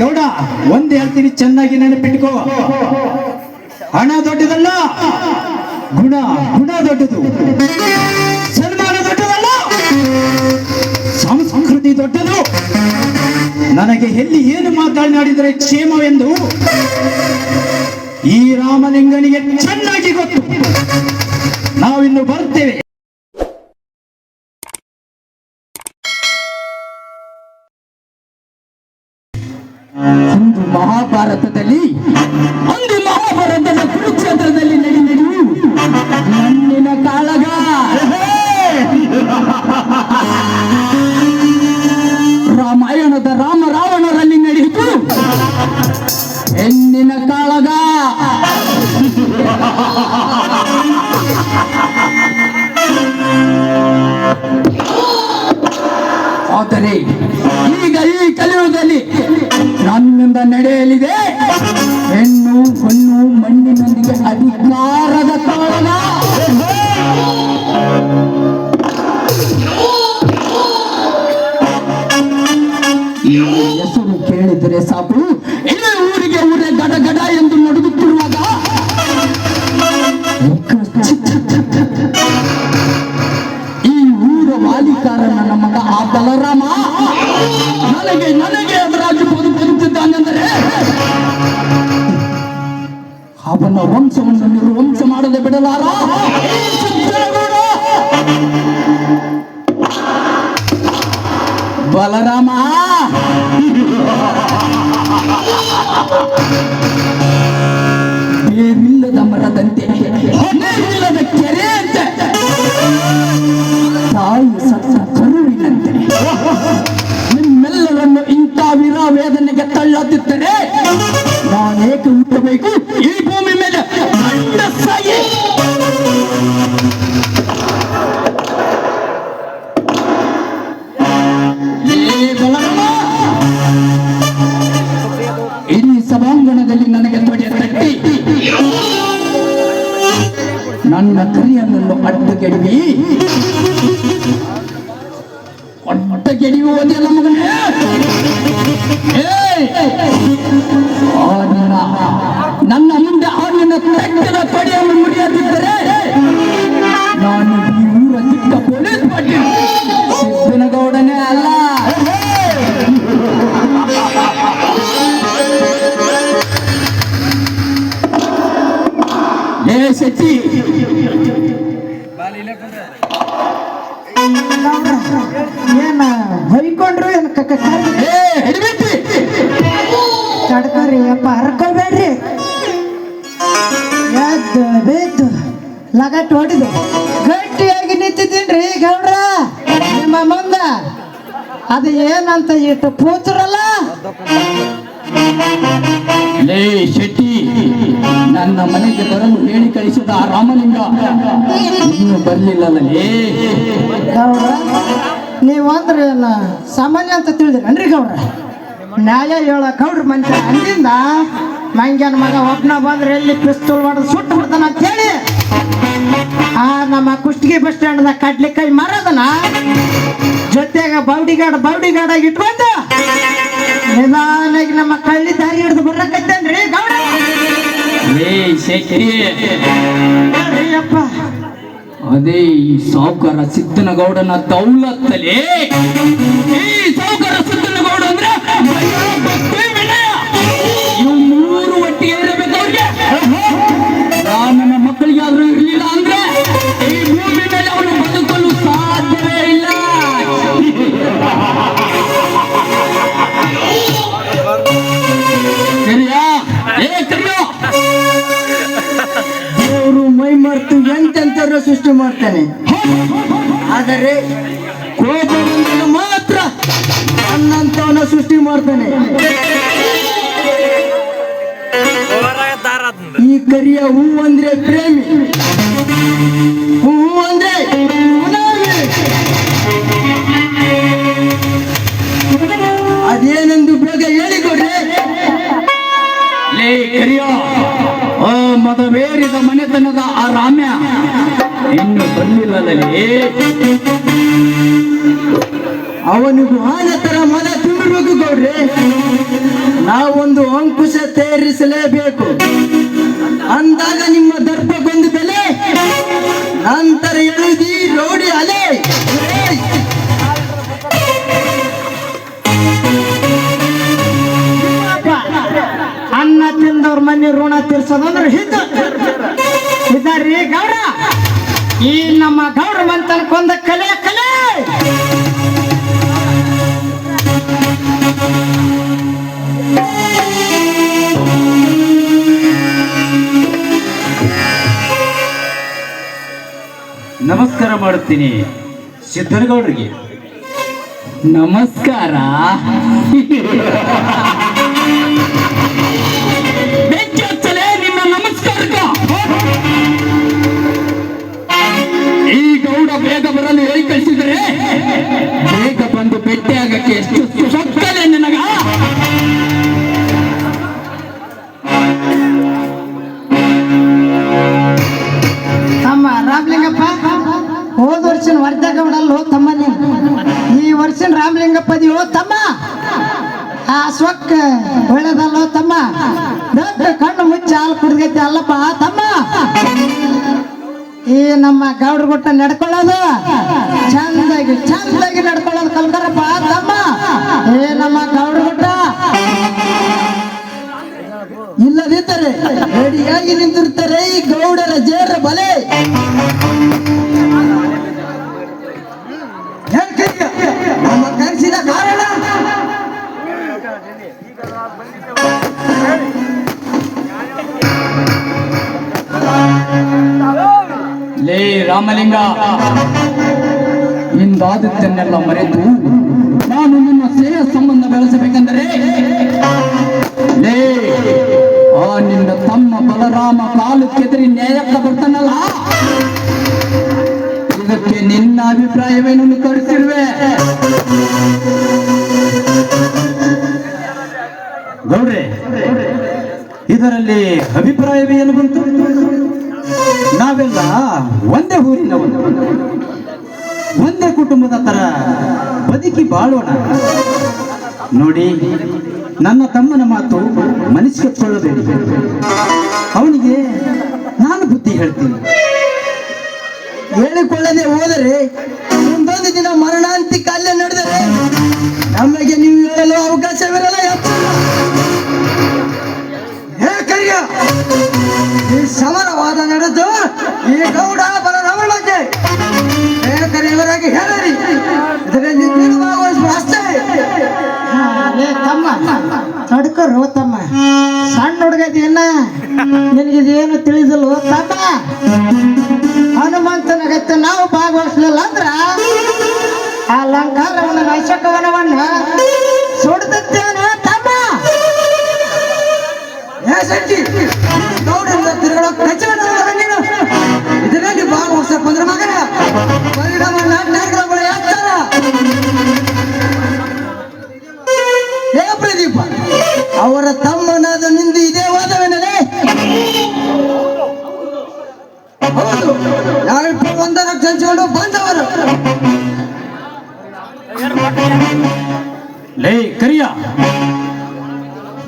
ಗೌಡ, ಒಂದ್ ಹೇಳ್ತೀನಿ, ಚೆನ್ನಾಗಿ ನೆನಪಿಟ್ಕೋ. ಹಣ ದೊಡ್ಡದಲ್ಲ, ಗುಣ ಗುಣ ದೊಡ್ಡದು. ಸನ್ಮಾನ ದೊಡ್ಡದಲ್ಲ ಸಂಸ್ಕೃತಿ ದೊಡ್ಡದು. ನನಗೆ ಎಲ್ಲಿ ಏನು ಮಾತನಾಡಿದರೆ ಕ್ಷೇಮವೆಂದು, ಈ ರಾಮಲಿಂಗನಿಗೆ ಚೆನ್ನಾಗಿ ಗೊತ್ತು. ನಾವಿನ್ನು ಬರ್ತೇವೆ. ಮಹಾಭಾರತದಲ್ಲಿ ಒಂದು ಮಹಾಭಾರತದ ಕುರುಕ್ಷೇತ್ರದಲ್ಲಿ ನಡಿ ನಡೆಯು ಮಣ್ಣಿನ ಕಾಳಗ. ರಾಮಾಯಣದ ರಾಮ ರಾವಣರಲ್ಲಿ ನಡೆಯಿತು. ಹೆಣ್ಣಿನ ಕಾಳಗ. ಆದರೆ ಈಗ ಈ ಕಲಿಯುಗದಲ್ಲಿ ನನ್ನಿಂದ ನಡೆಯಲಿದೆ. ಹೆಣ್ಣು ಹೊಣ್ಣು ಮಣ್ಣಿನೊಂದಿಗೆ ಅಧಿಕಾರದ ಕಾರಣ ಹೆಸರು ಕೇಳಿದರೆ ಸಾಕು. ತಳ್ಳದಿದ್ದರೆ ನಾನೇಕೆ ಹುಟ್ಟಬೇಕು? ಈ ಭೂಮಿ ಮೇಲೆ ಗಂಡಸಾಗಿ ಇಲ್ಲಿ ಸಭಾಂಗಣದಲ್ಲಿ ನನಗೆ ತೊಡೆ ತಟ್ಟಿ. ನನ್ನ ಕರಿಯನ್ನು ಅಡ್ಡಗೆಡವಿ ಅಡ್ಡಗೆಡಿಯುವುದಿಲ್ಲ ಮಗನೇ. ಏಯ್! ಆ ನಿನ್ನ ಮುಂದೆ ಅವನನ್ನ ನಿನ್ನ ಪಡೆಯನ್ನು ಮುರಿಯದಿದ್ದರೆ ನಾನು ಈ ಊರ ಚಿಕ್ಕ ಪೊಲೀಸ್ ಪಟ್ಟಿ. ಸಿದ್ದನಗೌಡನೇ ಅಲ್ಲ. ಏ ಶೆಟ್ಟಿ. ಏನ ಹೊಯ್ಕೊಂಡ್ರು ಏನ್ ಕಡ್ಕೋರಿ ಅಪ್ಪ ಹರ್ಕೋಬೇಡ್ರಿ ಎದ್ದು ಬೇತು ಲಗಟ್ ಹೊಡೆದು ಗಟ್ಟಿಯಾಗಿ ನಿಂತಿದ್ದೀನ್ರಿ ಗೌಡ್ರ ನಿಮ್ಮ ಮುಂದ ಅದು ಏನಂತ ಇಟ್ಟು ಪೂತ್ರಲ್ಲ? ಲೇ ಶೆಟ್ಟಿ, ನನ್ನ ಮನೆಗೆ ಬರಲು ಹೇಳಿ ಕಳಿಸಿದ ಆ ರಾಮಲಿಂಗ. ಇನ್ನು ಬರ್ಲಿಲ್ಲ ನೀವು ಅಂದ್ರೆ ಸಾಮಾನ್ಯ ಅಂತ ತಿಳಿದ್ರನ್ರಿ ಗೌರ? ನ್ಯಾಯ ಹೇಳ ಗೌಡ್ರ ಮಂಚ ಅಂದಿಂದ ಮಂಗ್ಯನ ಮಗ ಒಬ್ನ ಬಂದ್ರೆ ಎಲ್ಲಿ ಪಿಸ್ತೂಲ್ ಹೊಡೆದು ಸುಟ್ಟು ಬಿಡ್ತಾನ ಅಂತ ಹೇಳಿ. ಆ ನಮ್ಮ ಕುಷ್ಟಗಿ ಬಸ್ ಸ್ಟ್ಯಾಂಡ್ದಾಗ ಕಡ್ಲಿಕಾಯಿ ಮರದನ, ಜೊತೆಗ ಬೌಡಿಗಾಡ ಬೌಡಿಗಾಡಾಗಿ ಇಟ್ಕೊಂಡು ನಿಧಾನಾಗಿ ನಮ್ಮ ಕಳ್ಳಿ ದಾರಿ ಹಿಡಿದು ಬರಕತ್ತೇನ್ರಿ? ಗೌಡ! ಅದೇ ಈ ಸಾವುಕಾರ ಸಿದ್ದನಗೌಡನ ದೌಲತ್ತಲೇ ಈ ಸಾವುಕಾರ ಸೃಷ್ಟಿ ಮಾಡ್ತಾನೆ. ಆದರೆ ಕೋಪದಿಂದ ಮಾತ್ರ ನನ್ನಂತವನ ಸೃಷ್ಟಿ ಮಾಡ್ತಾನೆ. ಈ ಕರಿಯ ಹೂ ಅಂದ್ರೆ ಪ್ರೇಮಿ. ಹೂ ಅಂದ್ರೆ ಅದೇನೊಂದು ಅದೇನೆಂದು ಬೇಗ ಹೇಳಿಕೊಡ್ರಿ. ಲೇ ಕರಿಯೋ. ಮದವೇರಿದ ಮನೆತನದ ಆ ರಾಮ್ಯ ಇನ್ನು ಬಂದಿಲ್ಲದಲ್ಲಿ ಅವನಿಗೂ ಆನ ತರ ಮನೆ ತುಂಬಿರ್ಬೇಕು ಗೌಡ್ರಿ. ನಾವೊಂದು ಅಂಕುಶ ತೇರಿಸಲೇಬೇಕು ಅಂದಾಗ ನಿಮ್ಮ ದರ್ಪಕ್ಕೊಂದು ಬೆಲೆ. ನಂತರ ಎಳುದಿ ರೋಡಿ ಅಲೆ. ಮನೆ ಋಣ ತೀರ್ಸೋದಂದ್ರೆ ಹಿದ್ದು ಗೌರ? ಗೌಡ ಈ ನಮ್ಮ ಗೌಡ ಮಂತನ ಕೊಂದ ಕಲೆ ಕಲೆ! ನಮಸ್ಕಾರ ಮಾಡುತ್ತೀನಿ ಸಿದ್ದನಗೌಡರಿಗೆ ನಮಸ್ಕಾರ. ಈ ಗೌಡ ಬೇಗ ಬರಲು ಹೇಳಿ ಕಳಿಸಿದರೆ ಬೇಗ ಬಂದು ಭೇಟಿಯಾಗಕ್ಕೆ ಎಷ್ಟು ಈ ನಮ್ಮ ಗೌಡ್ರ ಗುಟ್ಟ ನಡ್ಕೊಳ್ಳೋದು? ಚಂದಾಗಿ ಚಂದಾಗಿ ನಡ್ಕೊಳ್ಳೋದು ಕಲ್ತಾರಪ್ಪ ತಮ್ಮ. ಏ ನಮ್ಮ ಗೌಡ್ರ ಗುಟ್ಟ ಇಲ್ಲದಿದ್ದರೆ ರೆಡಿಯಾಗಿ ನಿಂತಿರ್ತಾರೆ ಈ ಗೌಡರ ಜೇರ ಬಲೆ. ಕಾರಣ. ರಾಮಲಿಂಗ. ಇಂದಾದಿತ್ಯನ್ನೆಲ್ಲ ಮರೆತು ನಾನು ನಿಮ್ಮ ಸ್ನೇಹ ಸಂಬಂಧ ಬೆಳೆಸಬೇಕೆಂದರೆ ಆ ನಿನ್ನ ತಮ್ಮ ಬಲರಾಮ ಕಾಲು ಕೆದರಿ ನ್ಯಾಯಕ್ಕೆ ಬರ್ತಾನಲ್ಲ? ಇದಕ್ಕೆ ನಿನ್ನ ಅಭಿಪ್ರಾಯವೇನು ತೋರಿಸಿರುವೆ? ಗೌಡ್ರೆ, ಇದರಲ್ಲಿ ಅಭಿಪ್ರಾಯವೇ ಏನು ಬಂತು? ನಾವೆಲ್ಲ ಒಂದೇ ಊರಿನ ಒಂದೇ ಕುಟುಂಬದ ತರ ಬದುಕಿ ಬಾಳೋಣ. ನೋಡಿ, ನನ್ನ ತಮ್ಮನ ಮಾತು ಮನಸ್ಸಿಕೊಳ್ಳಬೇಡಿ ಅವನಿಗೆ ನಾನು ಬುದ್ಧಿ ಹೇಳ್ತೀನಿ. ಹೇಳಿಕೊಳ್ಳದೆ ಹೋದರೆ ಮುಂದೊಂದು ದಿನ ಮರಣಾಂತಿಕ ಅಲ್ಲೇ ನಡೆದರೆ ನಮಗೆ ನೀವು ಹೇಳಲು ಅವಕಾಶವಿರಲ್ಲ ಈ ಸಮರವಾದ ನಡೆದು ಈ ಗೌಡ ಬಲರಾಮನಿಗೆ ಇವರಾಗಿ ಹೇಳರಿ. ಇದರಲ್ಲಿ ಅಷ್ಟೇ. ತಮ್ಮ ತಡ್ಕರು ತಮ್ಮ. ಸಣ್ಣ ಹುಡುಗದಿಯನ್ನ ನಿನಗಿದೇನು ತಿಳಿದಿಲ್ಲ ತಮ್ಮ? ಏ ಶೆಟ್ಟಿ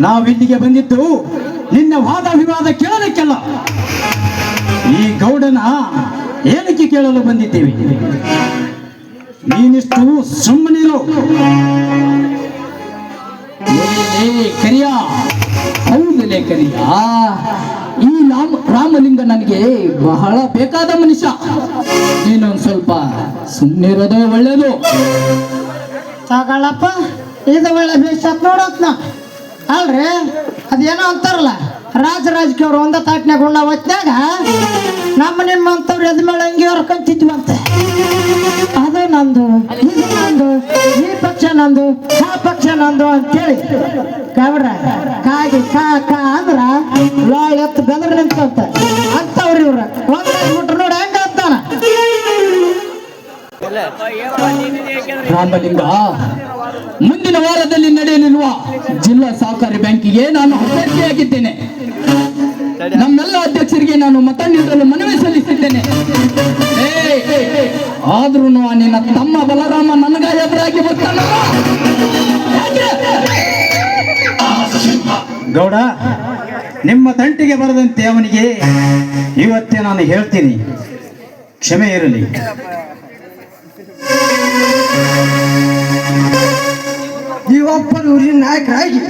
ನಾವಿಲ್ಲಿಗೆ ಬಂದಿದ್ದು ನಿನ್ನ ವಾದ ವಿವಾದ ಕೇಳಲಿಕ್ಕೆಲ್ಲ. ಈ ಗೌಡನ ಏನಕ್ಕೆ ಕೇಳಲು ಬಂದಿದ್ದೇವೆ. ನೀನಿಷ್ಟು ಸುಮ್ಮನಿರು. ಕರಿಯ? ಹೌದಲೇ ಕರಿಯ. ಈ ರಾಮ, ರಾಮಲಿಂಗ ನನಗೆ ಬಹಳ ಬೇಕಾದ ಮನುಷ್ಯ. ನೀನೊಂದು ಸ್ವಲ್ಪ ಸುಮ್ಮನಿರೋದೇ ಒಳ್ಳೇದು. ತಗಳಪ್ಪ, ಇದು ಒಳ್ಳೆ ಬೇಷತ್ ನೋಡತ್ ನಾ ಅಲ್ರಿ? ಅದೇನೋ ಅಂತಾರಲ್ಲ ರಾಜ ರಾಜಕೀಯವ್ರು ಒಂದ ತಾಟ್ನಾಗ ಉಣ್ಣ ಹೊತ್ನ್ಯಾಗ ನಮ್ಮ ನಿಮ್ಮಂಥವ್ರು ಎದ್ಮೇಲೆ ಹಂಗೆ ಅಂತ ಅದು ನಂದು ಇದು ನಂದು ಈ ಪಕ್ಷ ನಂದು ಆ ಪಕ್ಷ ನಂದು ಅಂತೇಳಿ. ಗೌಡ್ರ ಕಾಗಿ ಕಾ ಕಾ ಅಂದ್ರ ಲಾಳ್ ಎತ್ತು ಬೆದರ್ ನಿಂತಂತ. ಅಂತವ್ರಿ ಇವ್ರ. ಒಂದಾಗ್ಬಿಟ್ರು ನೋಡಿ ಹೆಂಗ ಅಂತಾನ? ರಾಮಲಿಂಗ ಮುಂದಿನ ವಾರದಲ್ಲಿ ನಡೆಯಲಿರುವ ಜಿಲ್ಲಾ ಸಹಕಾರಿ ಬ್ಯಾಂಕಿಗೆ ನಾನು ಅಭ್ಯರ್ಥಿಯಾಗಿದ್ದೇನೆ. ನಮ್ಮೆಲ್ಲ ಅಧ್ಯಕ್ಷರಿಗೆ ನಾನು ಮತ ನೀಡಲು ಮನವಿ ಸಲ್ಲಿಸಿದ್ದೇನೆ. ಆದ್ರೂ ನಿನ್ನ ತಮ್ಮ ಬಲರಾಮ ನನಗ ಎದುರಾಗಿ ಬರ್ತಾನ? ಗೌಡ, ನಿಮ್ಮ ತಂಟಿಗೆ ಬರದಂತೆ ಅವನಿಗೆ ಇವತ್ತೇ ನಾನು ಹೇಳ್ತೀನಿ. ಕ್ಷಮೆ ಇರಲಿ. ನೀವೊಬ್ಬರು ಊರಿನ ನಾಯಕರಾಗಿ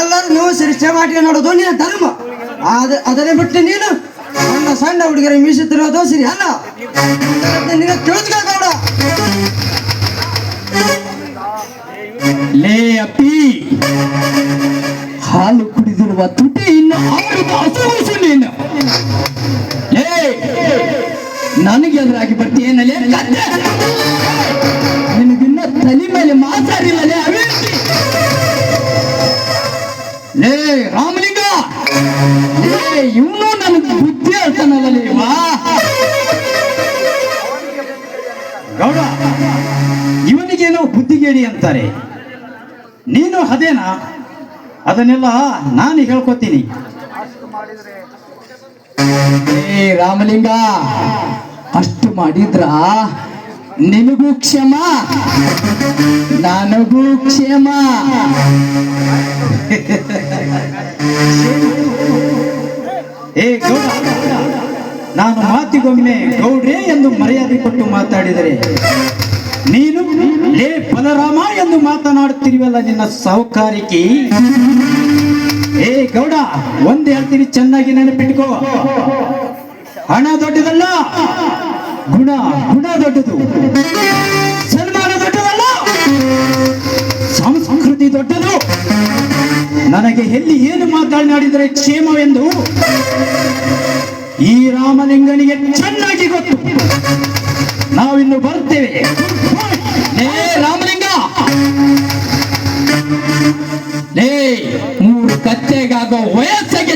ಎಲ್ಲರೂ ನೀವು ಶಿಕ್ಷೆ ಮಾಡಿ ನೋಡೋದು ನಿನ್ನ ಧರ್ಮ. ಅದ ಅದನ್ನೇ ಬಿಟ್ಟು ನೀನು ಸಣ್ಣ ಸಣ್ಣ ಹುಡುಗರ ಮೀಸುತ್ತಿರೋದು ಸರಿ ಅಲ್ಲ? ನಿನ್ನ ತಿಳಿಸ್ಕೋಬೇಡ ಲೇ ಅಪ್ಪಿ, ಹಾಲು ಕುಡಿದಿರುವ ತುಟಿ ಇನ್ನು ಹಸುವಸು ನೀನು. ಏ ನನಗೆ ಎದುರಾಗಿ ಬರ್ತೀಯನಲೇ ಲೇ ರಾಮಲಿಂಗ! ಏ ಇವನು ನನಗೆ ಬುದ್ಧಿ ಹೇಳ್ತಾನಲ್ಲ ವಾ! ಗೌಡ, ಇವನಿಗೇನೋ ಬುದ್ಧಿಗೇಡಿ ಅಂತಾರೆ. ನೀನು ಅದೇನಾ? ಅದನ್ನೆಲ್ಲ ನಾನು ಹೇಳ್ಕೊತೀನಿ. ಏ, ರಾಮಲಿಂಗ, ಅಷ್ಟು ಮಾಡಿದ್ರ? ನಿನಗೂ ಕ್ಷಮ. ನನಗೂ ಕ್ಷಮ. ಏ ಗೌಡ, ನಾನು ಮಾತಿಗೊಮ್ಮೆ ಗೌಡ್ರೆ ಎಂದು ಮರ್ಯಾದೆ ಕೊಟ್ಟು ಮಾತಾಡಿದರೆ ನೀನು ಲೇ ಬಲರಾಮ ಎಂದು ಮಾತನಾಡುತ್ತಿರುವಲ್ಲ ನಿನ್ನ ಸಾಹುಕಾರಿಕೆ ಏ ಗೌಡ, ಒಂದ್ ಹೇಳ್ತೀನಿ, ಚೆನ್ನಾಗಿ ನೆನಪಿಟ್ಕೋ. ಹಣ ದೊಡ್ಡದಲ್ಲ ಗುಣ ಗುಣ ದೊಡ್ಡದು. ಸನ್ಮಾನ ದೊಡ್ಡದಲ್ಲ. ಸಂಸ್ಕೃತಿ ದೊಡ್ಡದು. ನನಗೆ ಎಲ್ಲಿ ಏನು ಮಾತನಾಡಿದರೆ ಕ್ಷೇಮವೆಂದು ಈ ರಾಮಲಿಂಗನಿಗೆ ಚೆನ್ನಾಗಿ ಗೊತ್ತು. ನಾವಿನ್ನು ಬರ್ತೇವೆ. ರಾಮಲಿಂಗ! ಲೇ, ಮೂರು ಕತ್ತೆಗಾಗೋ ವಯಸ್ಸಾಗೈತಲ್ಲ